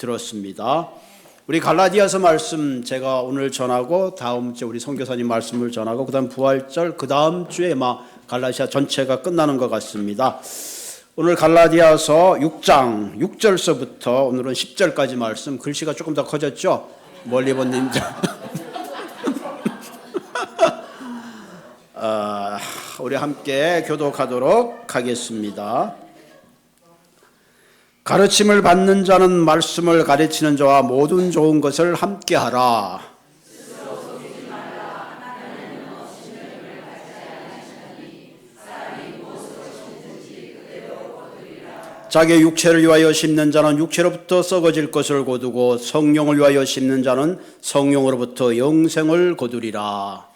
들었습니다. 우리 갈라디아서 말씀 제가 오늘 전하고 다음 주에 우리 선교사님 말씀을 전하고 그다음 부활절 그 다음 주에 막 갈라디아 전체가 끝나는 것 같습니다. 오늘 갈라디아서 6장 6절서부터 오늘은 10절까지 말씀 글씨가 조금 더 커졌죠? 멀리 본 님자. 아, 우리 함께 교독하도록 하겠습니다. 가르침을 받는 자는 말씀을 가르치는 자와 모든 좋은 것을 함께 하라. 자기 육체를 위하여 심는 자는 육체로부터 썩어질 것을 거두고 성령을 위하여 심는 자는 성령으로부터 영생을 거두리라.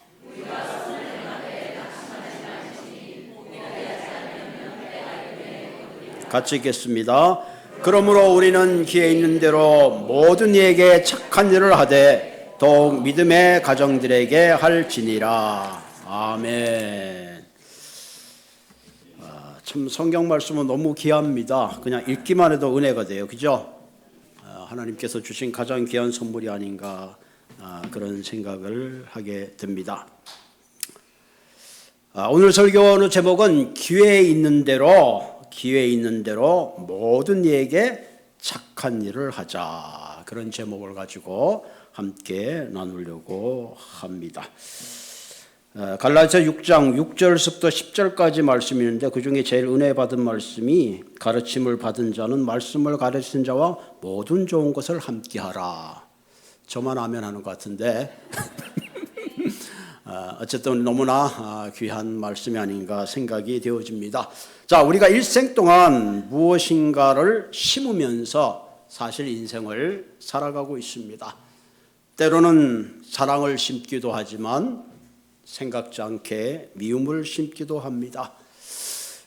같이 읽겠습니다. 그러므로 우리는 기에 있는 대로 모든 이에게 착한 일을 하되 더욱 믿음의 가정들에게 할지니라. 아멘. 아, 참 성경 말씀은 너무 귀합니다. 그냥 읽기만 해도 은혜가 돼요. 그죠? 아, 하나님께서 주신 가장 귀한 선물이 아닌가 아, 그런 생각을 하게 됩니다. 아, 오늘 설교의 제목은 기회에 있는 대로 기회 있는 대로 모든 이에게 착한 일을 하자 그런 제목을 가지고 함께 나누려고 합니다. 어, 갈라디아 6장 6절부터 10절까지 말씀이 있는데 그 중에 제일 은혜 받은 말씀이 가르침을 받은 자는 말씀을 가르치는 자와 모든 좋은 것을 함께하라. 저만 하면 하는 것 같은데 어, 어쨌든 너무나 아, 귀한 말씀이 아닌가 생각이 되어집니다. 자, 우리가 일생 동안 무엇인가를 심으면서 사실 인생을 살아가고 있습니다. 때로는 사랑을 심기도 하지만 생각지 않게 미움을 심기도 합니다.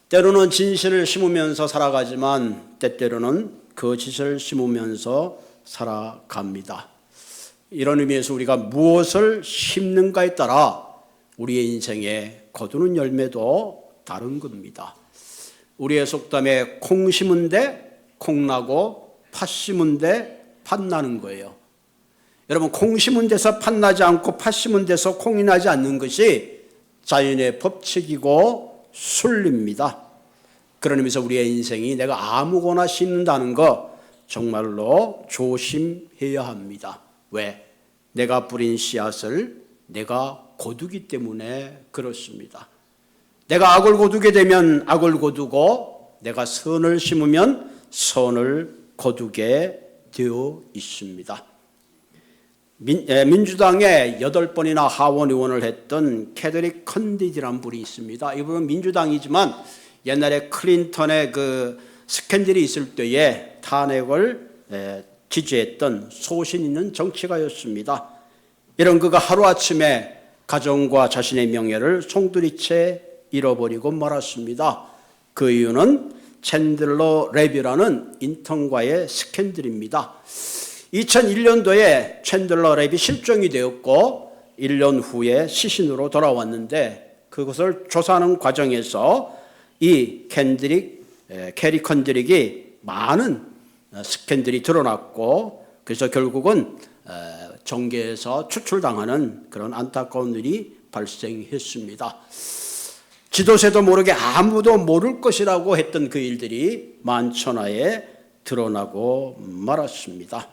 때로는 진실을 심으면서 살아가지만 때때로는 거짓을 심으면서 살아갑니다. 이런 의미에서 우리가 무엇을 심는가에 따라 우리의 인생에 거두는 열매도 다른 겁니다. 우리의 속담에 콩 심은데 콩 나고 팥 심은데 팥 나는 거예요. 여러분 콩 심은 데서 팥 나지 않고 팥 심은 데서 콩이 나지 않는 것이 자연의 법칙이고 순리입니다. 그런 의미에서 우리의 인생이 내가 아무거나 심는다는 거 정말로 조심해야 합니다. 왜? 내가 뿌린 씨앗을 내가 거두기 때문에 그렇습니다. 내가 악을 거두게 되면 악을 거두고 내가 선을 심으면 선을 거두게 되어 있습니다. 민, 에, 민주당에 여덟 번이나 하원 의원을 했던 캐더릭 컨디디라는 분이 있습니다. 이분은 민주당이지만 옛날에 클린턴의 그 스캔들이 있을 때에 탄핵을 에, 지지했던 소신 있는 정치가였습니다. 이런 그가 하루아침에 가정과 자신의 명예를 송두리째 잃어버리고 말았습니다. 그 이유는 챈들러 랩이라는 인턴과의 스캔들입니다. 2001년도에 챈들러 랩이 실종이 되었고 1년 후에 시신으로 돌아왔는데 그것을 조사하는 과정에서 이 캔드릭 캐리 컨드릭이 많은 스캔들이 드러났고 그래서 결국은 정계에서 추출당하는 그런 안타까운 일이 발생했습니다. 지도세도 모르게 아무도 모를 것이라고 했던 그 일들이 만천하에 드러나고 말았습니다.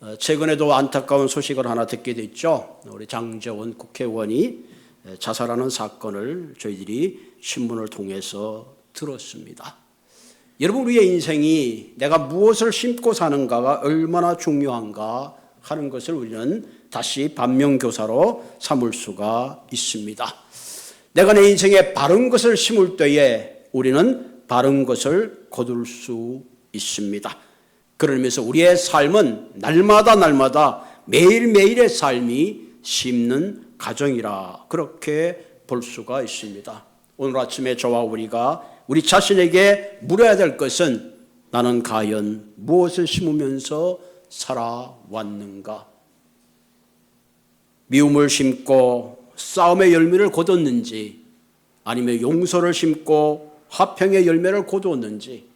어, 최근에도 안타까운 소식을 하나 듣게 됐죠. 우리 장재원 국회의원이 자살하는 사건을 저희들이 신문을 통해서 들었습니다. 여러분 우리의 인생이 내가 무엇을 심고 사는가가 얼마나 중요한가 하는 것을 우리는 다시 반면교사로 삼을 수가 있습니다. 내가 내 인생에 바른 것을 심을 때에 우리는 바른 것을 거둘 수 있습니다. 그러면서 우리의 삶은 날마다 날마다 매일매일의 삶이 심는 가정이라 그렇게 볼 수가 있습니다. 오늘 아침에 저와 우리가 우리 자신에게 물어야 될 것은 나는 과연 무엇을 심으면서 살아왔는가? 미움을 심고 싸움의 열매를 거뒀는지 아니면 용서를 심고 화평의 열매를 거두었는지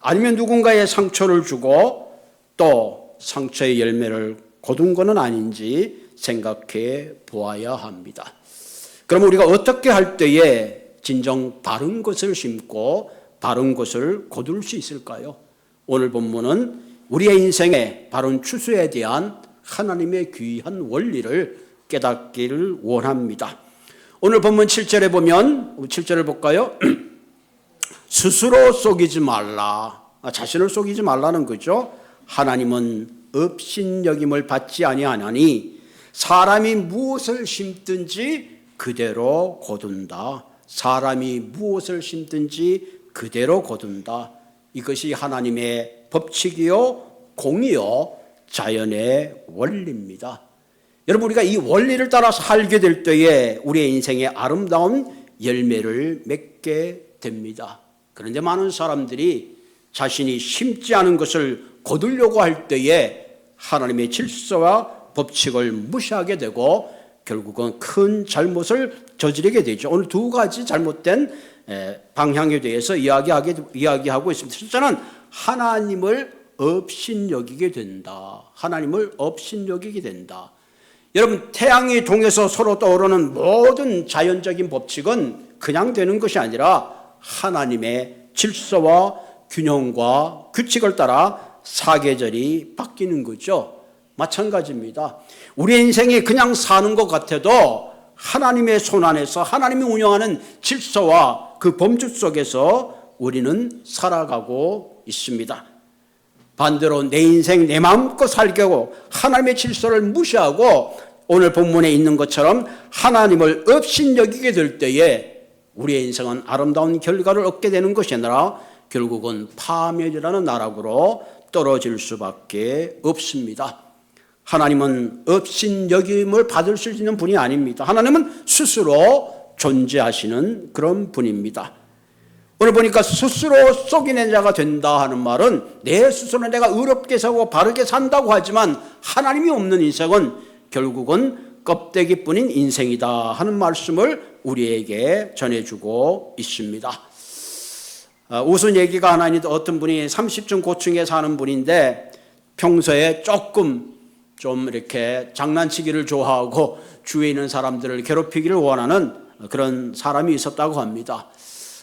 아니면 누군가의 상처를 주고 또 상처의 열매를 거둔 것은 아닌지 생각해 보아야 합니다. 그럼 우리가 어떻게 할 때에 진정 바른 것을 심고 바른 것을 거둘 수 있을까요? 오늘 본문은 우리의 인생의 바른 추수에 대한 하나님의 귀한 원리를 깨닫기를 원합니다. 오늘 본문 7절에 보면 7절을 볼까요? 스스로 속이지 말라. 아, 자신을 속이지 말라는 거죠. 하나님은 업신여김을 받지 아니하나니 사람이 무엇을 심든지 그대로 거둔다. 사람이 무엇을 심든지 그대로 거둔다. 이것이 하나님의 법칙이요, 공이요, 자연의 원리입니다. 여러분, 우리가 이 원리를 따라서 살게 될 때에 우리의 인생에 아름다운 열매를 맺게 됩니다. 그런데 많은 사람들이 자신이 심지 않은 것을 거두려고 할 때에 하나님의 질서와 법칙을 무시하게 되고 결국은 큰 잘못을 저지르게 되죠. 오늘 두 가지 잘못된 방향에 대해서 이야기하게, 이야기하고 있습니다. 첫째는 하나님을 업신여기게 된다. 하나님을 업신여기게 된다. 여러분, 태양이 동에서 서로 떠오르는 모든 자연적인 법칙은 그냥 되는 것이 아니라 하나님의 질서와 균형과 규칙을 따라 사계절이 바뀌는 거죠. 마찬가지입니다. 우리 인생이 그냥 사는 것 같아도 하나님의 손 안에서 하나님이 운영하는 질서와 그 범주 속에서 우리는 살아가고 있습니다. 반대로 내 인생 내 마음껏 살려고 하나님의 질서를 무시하고 오늘 본문에 있는 것처럼 하나님을 업신여기게 될 때에 우리의 인생은 아름다운 결과를 얻게 되는 것이 아니라 결국은 파멸이라는 나락으로 떨어질 수밖에 없습니다. 하나님은 업신 여김을 받을 수 있는 분이 아닙니다. 하나님은 스스로 존재하시는 그런 분입니다. 오늘 보니까 스스로 썩이는 자가 된다 하는 말은 내 스스로 내가 의롭게 사고 바르게 산다고 하지만 하나님이 없는 인생은 결국은 껍데기뿐인 인생이다 하는 말씀을 우리에게 전해주고 있습니다. 아, 우선 얘기가 하나 있는데 어떤 분이 30층 고층에 사는 분인데 평소에 조금 좀 이렇게 장난치기를 좋아하고 주위에 있는 사람들을 괴롭히기를 원하는 그런 사람이 있었다고 합니다.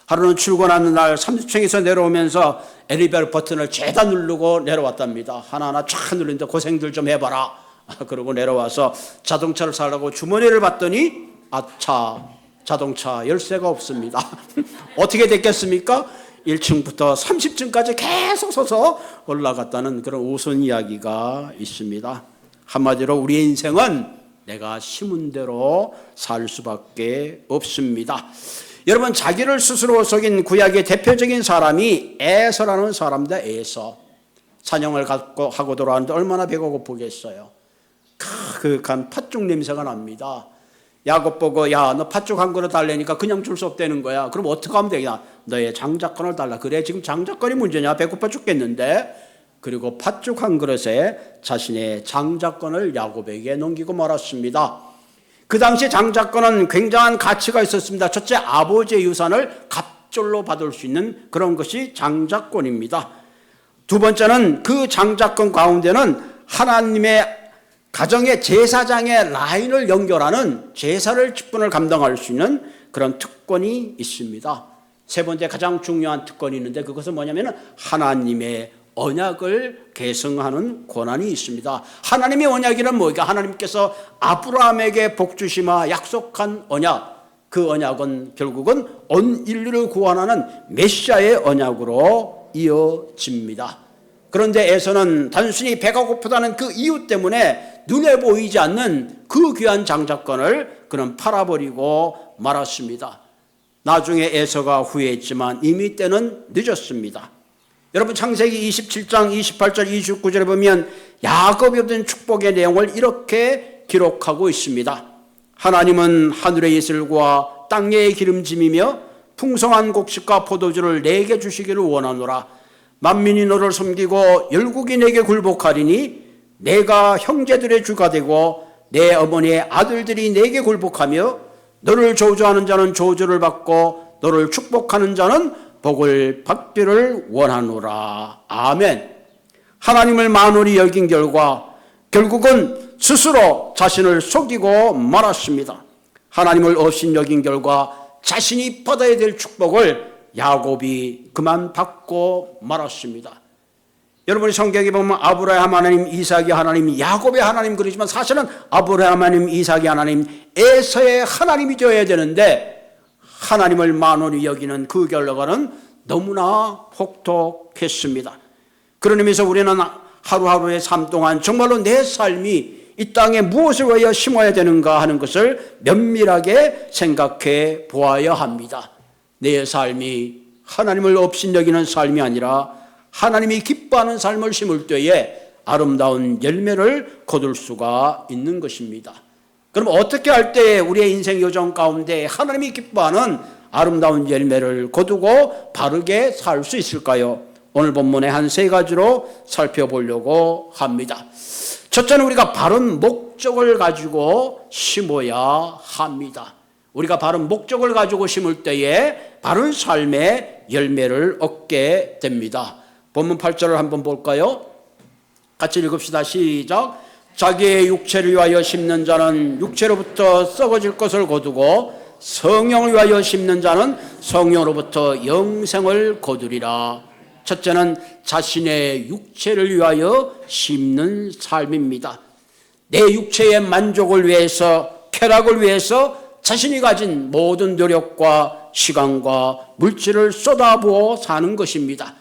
하루는 출근하는 날 30층에서 내려오면서 엘리베이터 버튼을 죄다 누르고 내려왔답니다. 하나하나 쫙 누르는데 고생들 좀 해봐라. 그러고 내려와서 자동차를 사려고 주머니를 봤더니 아차 자동차 열쇠가 없습니다. 어떻게 됐겠습니까? 1층부터 30층까지 계속 서서 올라갔다는 그런 우스운 이야기가 있습니다. 한마디로 우리의 인생은 내가 심은 대로 살 수밖에 없습니다. 여러분 자기를 스스로 속인 구약의 대표적인 사람이 에서라는 사람입니다. 에서 사냥을 갖고 하고 돌아왔는데 얼마나 배가 고프겠어요. 그간 팥죽 냄새가 납니다. 야곱 보고 야 너 팥죽 한 그릇 달래니까 그냥 줄 수 없다는 거야. 그럼 어떻게 하면 되냐? 너의 장자권을 달라. 그래 지금 장자권이 문제냐? 배고파 죽겠는데. 그리고 팥죽 한 그릇에 자신의 장자권을 야곱에게 넘기고 말았습니다. 그 당시 장자권은 굉장한 가치가 있었습니다. 첫째 아버지의 유산을 갑절로 받을 수 있는 그런 것이 장자권입니다. 두 번째는 그 장자권 가운데는 하나님의 가정의 제사장의 라인을 연결하는 제사를 직분을 감당할 수 있는 그런 특권이 있습니다. 세 번째 가장 중요한 특권이 있는데 그것은 뭐냐면 하나님의 언약을 계승하는 권한이 있습니다. 하나님의 언약이란 뭐가 하나님께서 아브라함에게 복 주시마 약속한 언약. 그 언약은 결국은 온 인류를 구원하는 메시아의 언약으로 이어집니다. 그런데 에서는 단순히 배가 고프다는 그 이유 때문에 눈에 보이지 않는 그 귀한 장자권을 그는 팔아버리고 말았습니다. 나중에 에서가 후회했지만 이미 때는 늦었습니다. 여러분 창세기 27장 28절 29절에 보면 야곱이 얻은 축복의 내용을 이렇게 기록하고 있습니다. 하나님은 하늘의 이슬과 땅의 기름짐이며 풍성한 곡식과 포도주를 내게 주시기를 원하노라. 만민이 너를 섬기고 열국이 내게 굴복하리니 내가 형제들의 주가 되고 내 어머니의 아들들이 내게 굴복하며 너를 저주하는 자는 저주를 받고 너를 축복하는 자는 복을 받기를 원하노라. 아멘. 하나님을 만홀히 여긴 결과 결국은 스스로 자신을 속이고 말았습니다. 하나님을 없인 여긴 결과 자신이 받아야 될 축복을 야곱이 그만 받고 말았습니다. 여러분이 성경에 보면 아브라함 하나님, 이삭이 하나님, 야곱의 하나님 그러지만 사실은 아브라함 하나님, 이삭이 하나님, 에서의 하나님이 되어야 되는데 하나님을 만원히 여기는 그 결과는 너무나 혹독했습니다. 그런 의미에서 우리는 하루하루의 삶 동안 정말로 내 삶이 이 땅에 무엇을 위하여 심어야 되는가 하는 것을 면밀하게 생각해 보아야 합니다. 내 삶이 하나님을 없인 여기는 삶이 아니라 하나님이 기뻐하는 삶을 심을 때에 아름다운 열매를 거둘 수가 있는 것입니다. 그럼 어떻게 할 때 우리의 인생 요정 가운데 하나님이 기뻐하는 아름다운 열매를 거두고 바르게 살 수 있을까요? 오늘 본문의 한 세 가지로 살펴보려고 합니다. 첫째는 우리가 바른 목적을 가지고 심어야 합니다. 우리가 바른 목적을 가지고 심을 때에 바른 삶의 열매를 얻게 됩니다. 본문 8절을 한번 볼까요? 같이 읽읍시다. 시작. 자기의 육체를 위하여 심는 자는 육체로부터 썩어질 것을 거두고 성령을 위하여 심는 자는 성령으로부터 영생을 거두리라. 첫째는 자신의 육체를 위하여 심는 삶입니다. 내 육체의 만족을 위해서, 쾌락을 위해서 자신이 가진 모든 노력과 시간과 물질을 쏟아부어 사는 것입니다.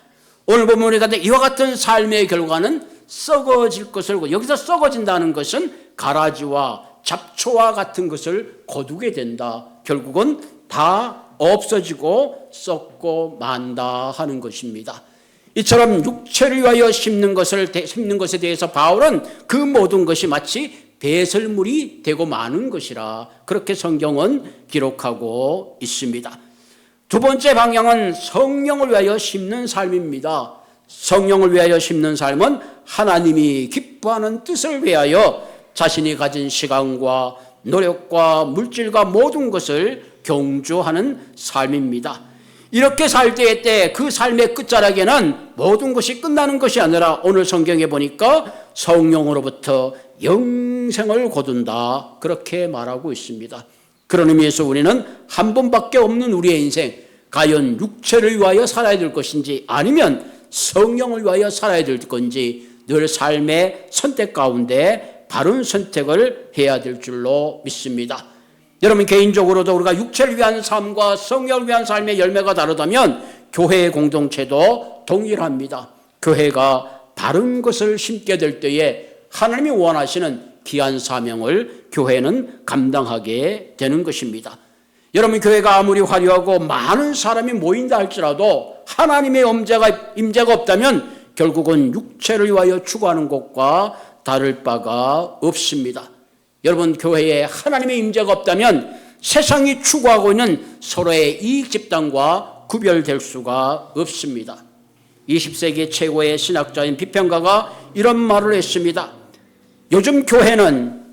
오늘 보면 우리가 이와 같은 삶의 결과는 썩어질 것을 여기서 썩어진다는 것은 가라지와 잡초와 같은 것을 거두게 된다. 결국은 다 없어지고 썩고 만다 하는 것입니다. 이처럼 육체를 위하여 심는 것을 심는 것에 대해서 바울은 그 모든 것이 마치 배설물이 되고 마는 것이라 그렇게 성경은 기록하고 있습니다. 두 번째 방향은 성령을 위하여 심는 삶입니다. 성령을 위하여 심는 삶은 하나님이 기뻐하는 뜻을 위하여 자신이 가진 시간과 노력과 물질과 모든 것을 경주하는 삶입니다. 이렇게 살 때에 때 그 삶의 끝자락에는 모든 것이 끝나는 것이 아니라 오늘 성경에 보니까 성령으로부터 영생을 거둔다. 그렇게 말하고 있습니다. 그런 의미에서 우리는 한 번밖에 없는 우리의 인생, 과연 육체를 위하여 살아야 될 것인지 아니면 성령을 위하여 살아야 될 건지 늘 삶의 선택 가운데 바른 선택을 해야 될 줄로 믿습니다. 여러분 개인적으로도 우리가 육체를 위한 삶과 성령을 위한 삶의 열매가 다르다면 교회의 공동체도 동일합니다. 교회가 바른 것을 심게 될 때에 하나님이 원하시는 귀한 사명을 교회는 감당하게 되는 것입니다. 여러분 교회가 아무리 화려하고 많은 사람이 모인다 할지라도 하나님의 임재가 임재가 없다면 결국은 육체를 위하여 추구하는 것과 다를 바가 없습니다. 여러분 교회에 하나님의 임재가 없다면 세상이 추구하고 있는 서로의 이익 집단과 구별될 수가 없습니다. 20세기 최고의 신학자인 비평가가 이런 말을 했습니다. 요즘 교회는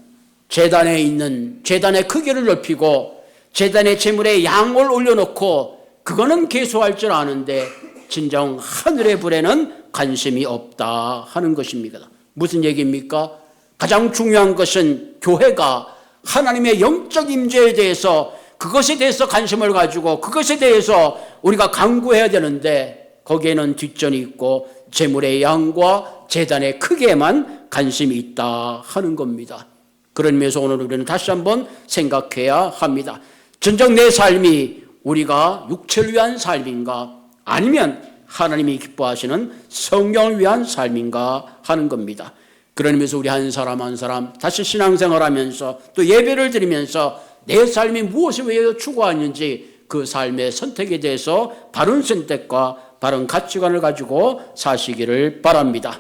재단에 있는 재단의 크기를 넓히고 재단의 재물에 양을 올려놓고 그거는 개소할 줄 아는데 진정 하늘의 불에는 관심이 없다 하는 것입니다. 무슨 얘기입니까? 가장 중요한 것은 교회가 하나님의 영적 임재에 대해서 그것에 대해서 관심을 가지고 그것에 대해서 우리가 강구해야 되는데 거기에는 뒷전이 있고 재물의 양과 재단의 크게만 관심이 있다 하는 겁니다. 그런 면에서 오늘 우리는 다시 한번 생각해야 합니다. 진정 내 삶이 우리가 육체를 위한 삶인가 아니면 하나님이 기뻐하시는 성령을 위한 삶인가 하는 겁니다. 의미에서 우리 한 사람 한 사람 다시 신앙생활 하면서 또 예배를 드리면서 내 삶이 무엇을 위해 추구하는지 그 삶의 선택에 대해서 바른 선택과 바른 가치관을 가지고 사시기를 바랍니다.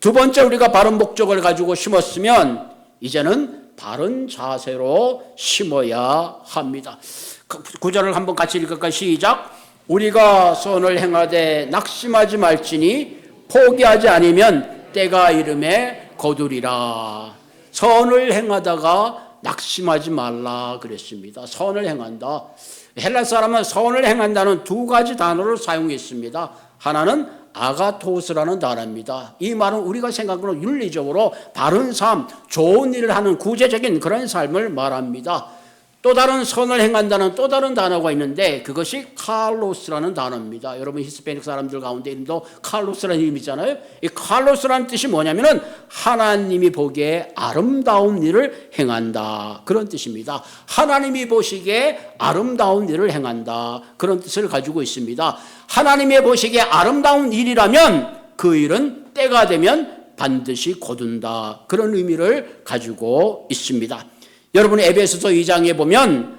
두 번째 우리가 바른 목적을 가지고 심었으면 이제는 바른 자세로 심어야 합니다. 구절을 한번 같이 읽을까 시작. 우리가 선을 행하되 낙심하지 말지니 포기하지 않으면 때가 이름에 거두리라. 선을 행하다가 낙심하지 말라 그랬습니다. 선을 행한다. 헬라 사람은 선을 행한다는 두 가지 단어를 사용했습니다. 하나는 아가토스라는 단어입니다. 이 말은 우리가 생각하는 윤리적으로 바른 삶, 좋은 일을 하는 구체적인 그런 삶을 말합니다. 또 다른 선을 행한다는 또 다른 단어가 있는데 그것이 칼로스라는 단어입니다. 여러분 히스패닉 사람들 가운데 이름도 칼로스라는 이름이잖아요. 이 칼로스라는 뜻이 뭐냐면은 하나님이 보기에 아름다운 일을 행한다 그런 뜻입니다. 하나님이 보시기에 아름다운 일을 행한다 그런 뜻을 가지고 있습니다. 하나님의 보시기에 아름다운 일이라면 그 일은 때가 되면 반드시 거둔다 그런 의미를 가지고 있습니다. 여러분 에베소서 2장에 보면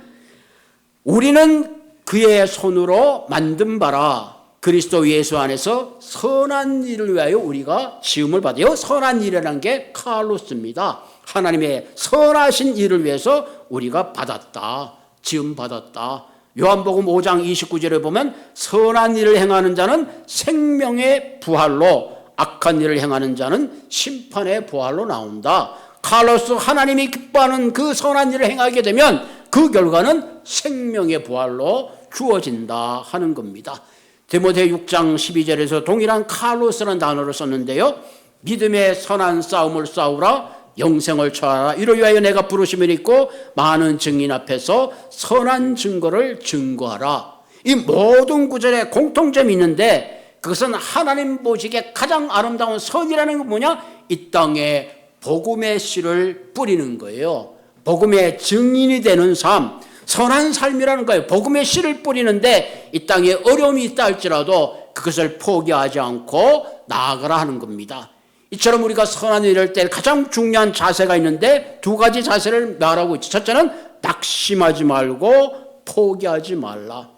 우리는 그의 손으로 만든 바라 그리스도 예수 안에서 선한 일을 위하여 우리가 지음을 받아요. 선한 일이라는 게 칼로스입니다. 하나님의 선하신 일을 위해서 우리가 받았다. 지음 받았다. 요한복음 5장 29절에 보면 선한 일을 행하는 자는 생명의 부활로 악한 일을 행하는 자는 심판의 부활로 나온다. 칼로스 하나님이 기뻐하는 그 선한 일을 행하게 되면 그 결과는 생명의 부활로 주어진다 하는 겁니다. 디모데 6장 12절에서 동일한 칼로스라는 단어를 썼는데요. 믿음의 선한 싸움을 싸우라 영생을 처하라 이로 위하여 내가 부르심을 있고 많은 증인 앞에서 선한 증거를 증거하라. 이 모든 구절에 공통점이 있는데 그것은 하나님 보시기에 가장 아름다운 선이라는 건 뭐냐? 이 땅에 복음의 씨를 뿌리는 거예요. 복음의 증인이 되는 삶, 선한 삶이라는 거예요. 복음의 씨를 뿌리는데 이 땅에 어려움이 있다 할지라도 그것을 포기하지 않고 나아가라 하는 겁니다. 이처럼 우리가 선한 일을 할때 가장 중요한 자세가 있는데 두 가지 자세를 말하고 있죠. 첫째는 낙심하지 말고 포기하지 말라.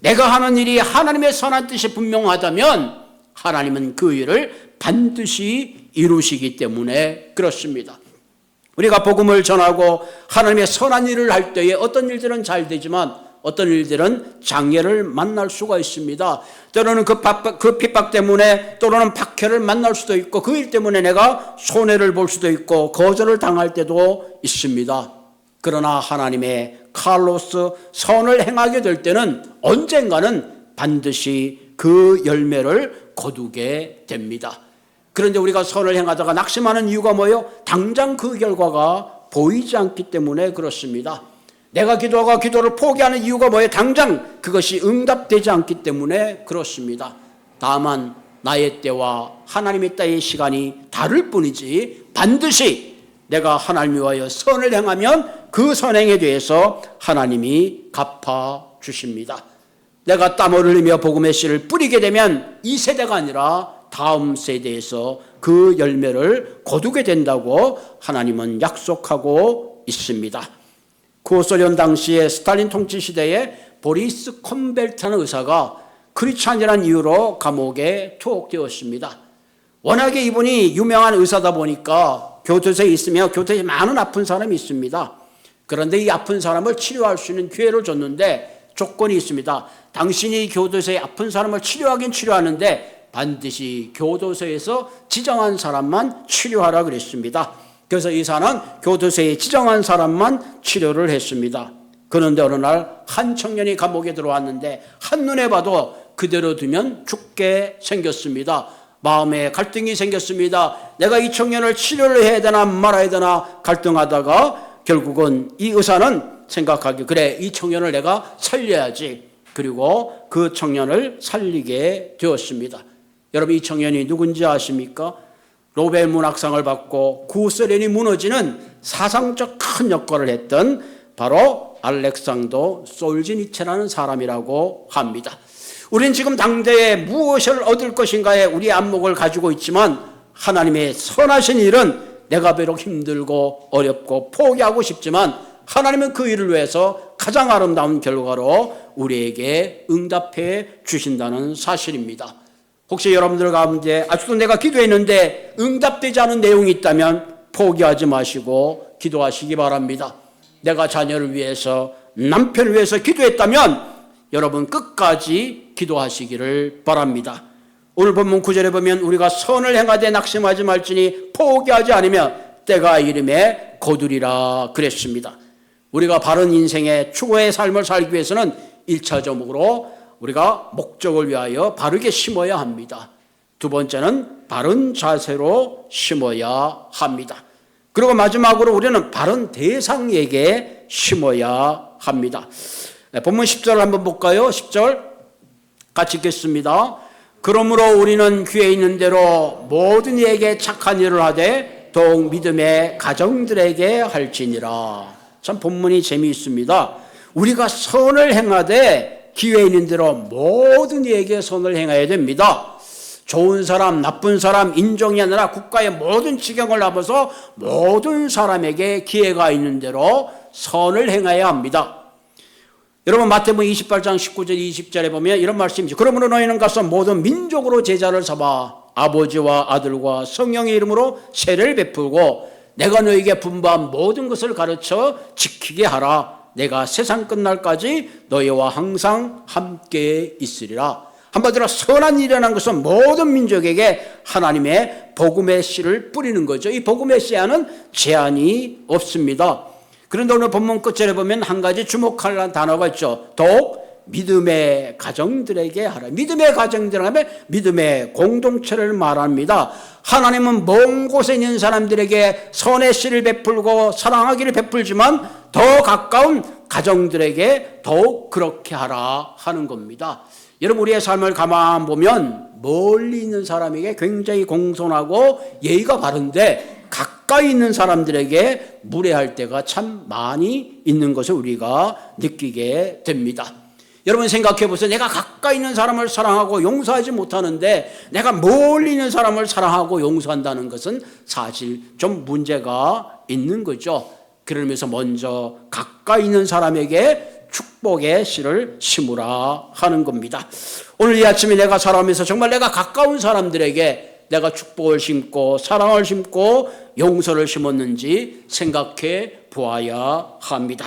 내가 하는 일이 하나님의 선한 뜻이 분명하다면 하나님은 그 일을 반드시 이루시기 때문에 그렇습니다. 우리가 복음을 전하고 하나님의 선한 일을 할 때에 어떤 일들은 잘 되지만 어떤 일들은 장애를 만날 수가 있습니다. 때로는 그, 핍박, 그 핍박 때문에 또는 박해를 만날 수도 있고 그 일 때문에 내가 손해를 볼 수도 있고 거절을 당할 때도 있습니다. 그러나 하나님의 칼로스 선을 행하게 될 때는 언젠가는 반드시 그 열매를 거두게 됩니다. 그런데 우리가 선을 행하다가 낙심하는 이유가 뭐예요? 당장 그 결과가 보이지 않기 때문에 그렇습니다. 내가 기도하고 기도를 포기하는 이유가 뭐예요? 당장 그것이 응답되지 않기 때문에 그렇습니다. 다만 나의 때와 하나님의 때의 시간이 다를 뿐이지 반드시 내가 하나님 위하여 선을 행하면 그 선행에 대해서 하나님이 갚아 주십니다. 내가 땀을 흘리며 복음의 씨를 뿌리게 되면 이 세대가 아니라 다음 세대에서 그 열매를 거두게 된다고 하나님은 약속하고 있습니다. 구소련 당시에 스탈린 통치 시대에 보리스 콤벨트라는 의사가 크리스찬이라는 이유로 감옥에 투옥되었습니다. 워낙에 이분이 유명한 의사다 보니까 교도소에 있으며 교도소에 많은 아픈 사람이 있습니다. 그런데 이 아픈 사람을 치료할 수 있는 기회를 줬는데 조건이 있습니다. 당신이 교도소에 아픈 사람을 치료하긴 치료하는데 반드시 교도소에서 지정한 사람만 치료하라 그랬습니다. 그래서 의사는 교도소에 지정한 사람만 치료를 했습니다. 그런데 어느 날 한 청년이 감옥에 들어왔는데 한눈에 봐도 그대로 두면 죽게 생겼습니다. 마음에 갈등이 생겼습니다. 내가 이 청년을 치료를 해야 되나 말아야 되나 갈등하다가 결국은 이 의사는 생각하기 그래 이 청년을 내가 살려야지 그리고 그 청년을 살리게 되었습니다. 여러분 이 청년이 누군지 아십니까? 로벨 문학상을 받고 구소련이 무너지는 사상적 큰 역할을 했던 바로 알렉산더 솔지니체라는 사람이라고 합니다. 우리는 지금 당대에 무엇을 얻을 것인가에 우리 안목을 가지고 있지만 하나님의 선하신 일은 내가 비록 힘들고 어렵고 포기하고 싶지만 하나님은 그 일을 위해서 가장 아름다운 결과로 우리에게 응답해 주신다는 사실입니다. 혹시 여러분들 가운데 아직도 내가 기도했는데 응답되지 않은 내용이 있다면 포기하지 마시고 기도하시기 바랍니다. 내가 자녀를 위해서 남편을 위해서 기도했다면 여러분 끝까지 기도하시기를 바랍니다. 오늘 본문 구절에 보면 우리가 선을 행하되 낙심하지 말지니 포기하지 않으며 때가 이름에 거두리라 그랬습니다. 우리가 바른 인생의 추구의 삶을 살기 위해서는 일차적으로 우리가 목적을 위하여 바르게 심어야 합니다. 두 번째는 바른 자세로 심어야 합니다. 그리고 마지막으로 우리는 바른 대상에게 심어야 합니다. 네, 본문 10절 한번 볼까요? 10절 같이 읽겠습니다. 그러므로 우리는 귀에 있는 대로 모든 이에게 착한 일을 하되 더욱 믿음의 가정들에게 할지니라. 참 본문이 재미있습니다. 우리가 선을 행하되 기회 있는 대로 모든 이에게 선을 행해야 됩니다. 좋은 사람, 나쁜 사람, 인종이 아니라 국가의 모든 지경을 넘어서 모든 사람에게 기회가 있는 대로 선을 행해야 합니다. 여러분 마태복음 28장 19절 20절에 보면 이런 말씀이죠. 그러므로 너희는 가서 모든 민족으로 제자를 삼아 아버지와 아들과 성령의 이름으로 세례를 베풀고 내가 너에게 분부한 모든 것을 가르쳐 지키게 하라. 내가 세상 끝날까지 너희와 항상 함께 있으리라. 한마디로 선한 일이라는 것은 모든 민족에게 하나님의 복음의 씨를 뿌리는 거죠. 이 복음의 씨에는 제한이 없습니다. 그런데 오늘 본문 끝절에 보면 한 가지 주목할 단어가 있죠. 더욱 믿음의 가정들에게 하라. 믿음의 가정들 하면 믿음의 공동체를 말합니다. 하나님은 먼 곳에 있는 사람들에게 선의 씨를 베풀고 사랑하기를 베풀지만 더 가까운 가정들에게 더욱 그렇게 하라 하는 겁니다. 여러분 우리의 삶을 가만 보면 멀리 있는 사람에게 굉장히 공손하고 예의가 바른데 가까이 있는 사람들에게 무례할 때가 참 많이 있는 것을 우리가 느끼게 됩니다. 여러분 생각해 보세요. 내가 가까이 있는 사람을 사랑하고 용서하지 못하는데 내가 멀리 있는 사람을 사랑하고 용서한다는 것은 사실 좀 문제가 있는 거죠. 그러면서 먼저 가까이 있는 사람에게 축복의 씨를 심으라 하는 겁니다. 오늘 이 아침에 내가 살아오면서 정말 내가 가까운 사람들에게 내가 축복을 심고 사랑을 심고 용서를 심었는지 생각해 보아야 합니다.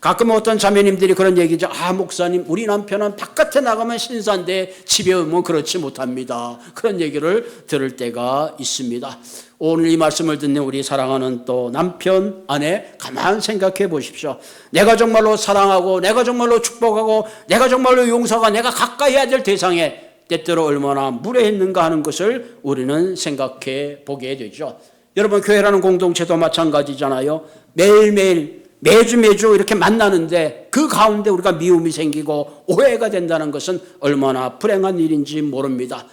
가끔 어떤 자매님들이 그런 얘기죠. 아, 목사님, 우리 남편은 바깥에 나가면 신사인데 집에 오면 그렇지 못합니다. 그런 얘기를 들을 때가 있습니다. 오늘 이 말씀을 듣는 우리 사랑하는 또 남편, 아내, 가만 생각해 보십시오. 내가 정말로 사랑하고, 내가 정말로 축복하고, 내가 정말로 용서가 내가 가까이 해야 될 대상에 때때로 얼마나 무례했는가 하는 것을 우리는 생각해 보게 되죠. 여러분, 교회라는 공동체도 마찬가지잖아요. 매일매일 매주 매주 이렇게 만나는데 그 가운데 우리가 미움이 생기고 오해가 된다는 것은 얼마나 불행한 일인지 모릅니다.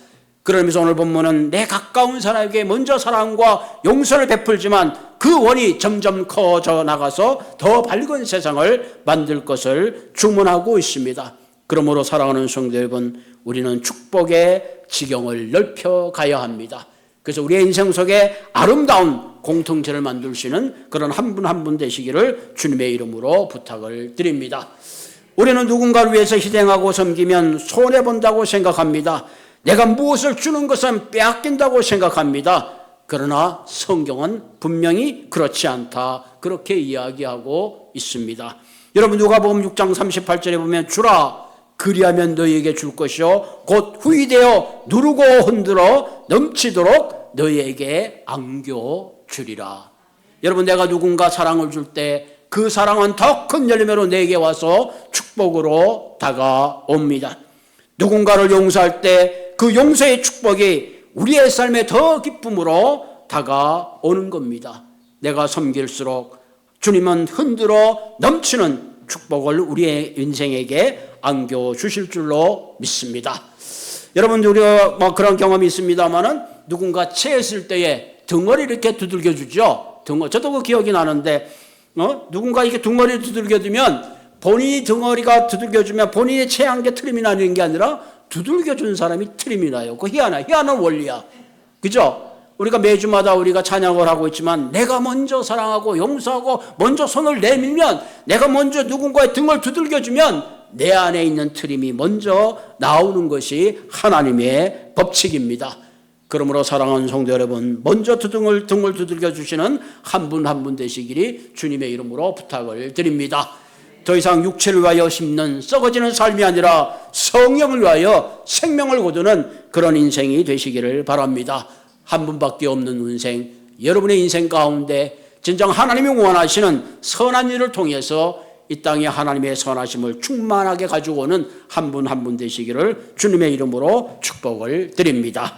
그러면서 오늘 본문은 내 가까운 사람에게 먼저 사랑과 용서를 베풀지만 그 원이 점점 커져 나가서 더 밝은 세상을 만들 것을 주문하고 있습니다. 그러므로 사랑하는 성도 여러분, 우리는 축복의 지경을 넓혀 가야 합니다. 그래서 우리의 인생 속에 아름다운 공통체를 만들 수 있는 그런 한분 한분 되시기를 주님의 이름으로 부탁을 드립니다. 우리는 누군가를 위해서 희생하고 섬기면 손해본다고 생각합니다. 내가 무엇을 주는 것은 빼앗긴다고 생각합니다. 그러나 성경은 분명히 그렇지 않다. 그렇게 이야기하고 있습니다. 여러분 누가복음 6장 38절에 보면 주라 그리하면 너희에게 줄 것이요 곧 후이되어 누르고 흔들어 넘치도록 너희에게 안겨 주리라. 여러분 내가 누군가 사랑을 줄 때 그 사랑은 더 큰 열매로 내게 와서 축복으로 다가옵니다. 누군가를 용서할 때 그 용서의 축복이 우리의 삶에 더 기쁨으로 다가오는 겁니다. 내가 섬길수록 주님은 흔들어 넘치는 축복을 우리의 인생에게 안겨 주실 줄로 믿습니다. 여러분들 우리가 뭐 그런 경험이 있습니다만은 누군가 체했을 때에 등어리 이렇게 두들겨 주죠. 등어 저도 그 기억이 나는데 어? 누군가 이렇게 등어리를 두들겨 주면 본인이 등어리가 두들겨 주면 본인이 체한 게 틀림이 나는 게 아니라 두들겨 준 사람이 틀림이 나요. 그 희한하 희한한 원리야. 그죠? 우리가 매주마다 우리가 찬양을 하고 있지만 내가 먼저 사랑하고 용서하고 먼저 손을 내밀면 내가 먼저 누군가의 등을 두들겨 주면 내 안에 있는 트림이 먼저 나오는 것이 하나님의 법칙입니다. 그러므로 사랑하는 성도 여러분, 먼저 두둥을 등을 두들겨 주시는 한분 한분 되시기를 주님의 이름으로 부탁을 드립니다. 더 이상 육체를 위하여 심는 썩어지는 삶이 아니라 성령을 위하여 생명을 거두는 그런 인생이 되시기를 바랍니다. 한 분밖에 없는 인생, 여러분의 인생 가운데 진정 하나님이 원하시는 선한 일을 통해서 이 땅에 하나님의 선하심을 충만하게 가지고 오는 한 분 한 분 되시기를 주님의 이름으로 축복을 드립니다.